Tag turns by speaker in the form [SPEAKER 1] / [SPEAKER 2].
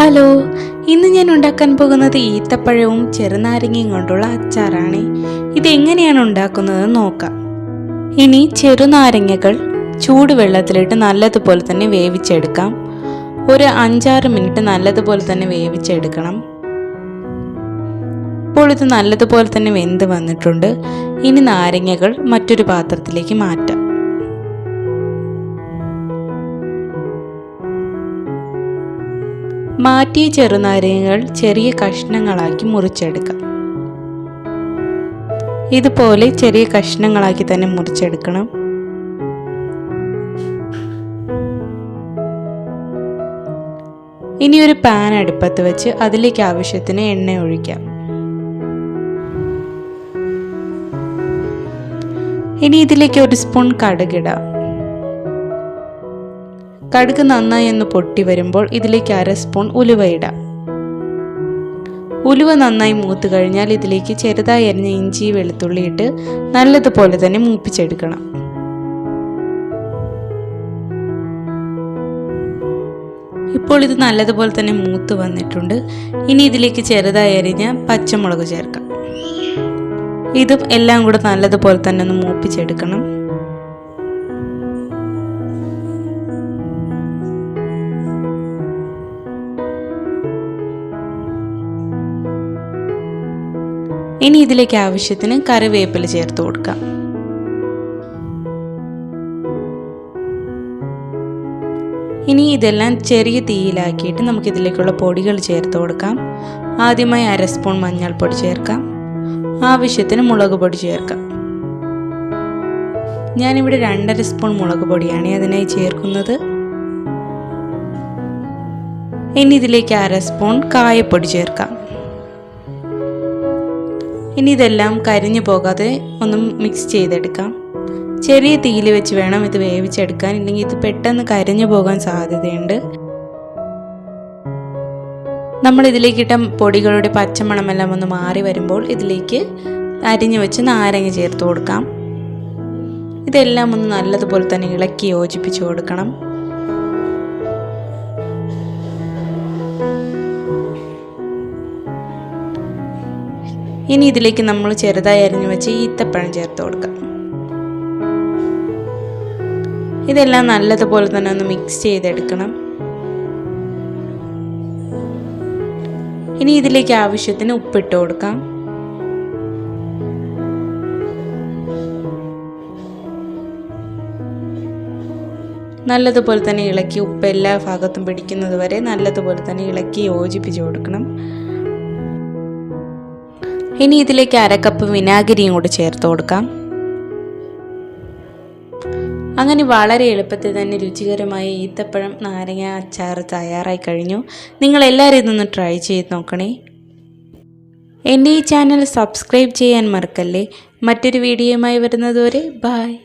[SPEAKER 1] Hello ഇന്ന് ഞാൻ ഉണ്ടാക്കാൻ പോകുന്നത് ഈത്തപ്പഴവും ചെറുനാരങ്ങയും കൊണ്ടുള്ള അച്ചാറാണ്. ഇതെങ്ങനെയാണ് ഉണ്ടാക്കുന്നത് നോക്കാം. ഇനി ചെറുനാരങ്ങകൾ ചൂടുവെള്ളത്തിലിട്ട് നല്ലതുപോലെ തന്നെ വേവിച്ചെടുക്കാം. ഒരു അഞ്ചാറ് മിനിറ്റ് നല്ലതുപോലെ തന്നെ വേവിച്ചെടുക്കണം. ഇപ്പോൾ ഇത് നല്ലതുപോലെ തന്നെ വെന്ത് വന്നിട്ടുണ്ട്. ഇനി നാരങ്ങകൾ മറ്റൊരു പാത്രത്തിലേക്ക് മാറ്റാം. മാറ്റിയ ചെറുനാരങ്ങകൾ ചെറിയ കഷ്ണങ്ങളാക്കി മുറിച്ചെടുക്കാം. ഇതുപോലെ ചെറിയ കഷ്ണങ്ങളാക്കി തന്നെ മുറിച്ചെടുക്കണം. ഇനി ഒരു പാൻ അടുപ്പത്ത് വെച്ച് അതിലേക്ക് ആവശ്യത്തിന് എണ്ണ ഒഴിക്കാം. ഇനി ഇതിലേക്ക് ഒരു സ്പൂൺ കടുകിടാം കടുക് നന്നായി ഒന്ന് പൊട്ടി വരുമ്പോൾ ഇതിലേക്ക് അര സ്പൂൺ ഉലുവ ഇടാം. ഉലുവ നന്നായി മൂത്ത് കഴിഞ്ഞാൽ ഇതിലേക്ക് ചെറുതായി അരിഞ്ഞ ഇഞ്ചി വെളുത്തുള്ളി ഇട്ട് നല്ലതുപോലെ തന്നെ മൂപ്പിച്ചെടുക്കണം. ഇപ്പോൾ ഇത് നല്ലതുപോലെ തന്നെ മൂത്ത് വന്നിട്ടുണ്ട്. ഇനി ഇതിലേക്ക് ചെറുതായി അരിഞ്ഞ പച്ചമുളക് ചേർക്കാം. ഇതും എല്ലാം കൂടെ നല്ലതുപോലെ തന്നെ ഒന്ന് മൂപ്പിച്ചെടുക്കണം. ഇനി ഇതിലേക്ക് ആവശ്യത്തിന് കറിവേപ്പില ചേർത്ത് കൊടുക്കാം. ഇനി ഇതെല്ലാം ചെറിയ തീയിലാക്കിയിട്ട് നമുക്ക് ഇതിലേക്കുള്ള പൊടികൾ ചേർത്ത് കൊടുക്കാം. ആദ്യമായി അര സ്പൂൺ മഞ്ഞൾപ്പൊടി ചേർക്കാം. ആവശ്യത്തിന് മുളക് പൊടി ചേർക്കാം. ഞാനിവിടെ രണ്ടര സ്പൂൺ മുളക് പൊടിയാണ് അതിനായി ചേർക്കുന്നത്. ഇനി ഇതിലേക്ക് അര സ്പൂൺ കായപ്പൊടി ചേർക്കാം. ഇനി ഇതെല്ലാം കരിഞ്ഞു പോകാതെ ഒന്നും മിക്സ് ചെയ്തെടുക്കാം. ചെറിയ തീയിൽ വെച്ച് വേണം ഇത് വേവിച്ചെടുക്കാൻ. ഇല്ലെങ്കിൽ ഇത് പെട്ടെന്ന് കരിഞ്ഞു പോകാൻ സാധ്യതയുണ്ട്. നമ്മൾ ഇതിലേക്ക് ഇട്ട പൊടികളുടെ പച്ചമണമെല്ലാം ഒന്ന് മാറി വരുമ്പോൾ ഇതിലേക്ക് അരിഞ്ഞു വെച്ച് നാരങ്ങ ചേർത്ത് കൊടുക്കാം. ഇതെല്ലാം ഒന്ന് നല്ലതുപോലെ തന്നെ ഇളക്കി യോജിപ്പിച്ച് കൊടുക്കണം. ഇനി ഇതിലേക്ക് നമ്മൾ ചെറുതായി അരിഞ്ഞു വെച്ച് ഈത്തപ്പഴം ചേർത്ത് കൊടുക്കാം. ഇതെല്ലാം നല്ലതുപോലെ തന്നെ ഒന്ന് മിക്സ് ചെയ്തെടുക്കണം. ഇനി ഇതിലേക്ക് ആവശ്യത്തിന് ഉപ്പിട്ട് കൊടുക്കാം. നല്ലതുപോലെ തന്നെ ഇളക്കി ഉപ്പ് എല്ലാ ഭാഗത്തും പിടിക്കുന്നത് വരെ നല്ലതുപോലെ തന്നെ ഇളക്കി യോജിപ്പിച്ച് കൊടുക്കണം. ഇനി ഇതിലേക്ക് അരക്കപ്പ് വിനാഗിരിയും കൂടി ചേർത്ത് കൊടുക്കാം. അങ്ങനെ വളരെ എളുപ്പത്തിൽ തന്നെ രുചികരമായ ഈത്തപ്പഴം നാരങ്ങ അച്ചാർ തയ്യാറായി കഴിഞ്ഞു. നിങ്ങൾ എല്ലാവരും ഇതൊന്ന് ട്രൈ ചെയ്ത് നോക്കണേ. എന്റെ ഈ ചാനൽ സബ്സ്ക്രൈബ് ചെയ്യാൻ മറക്കല്ലേ. മറ്റൊരു വീഡിയോയുമായി വരുന്നതുവരെ ബായ്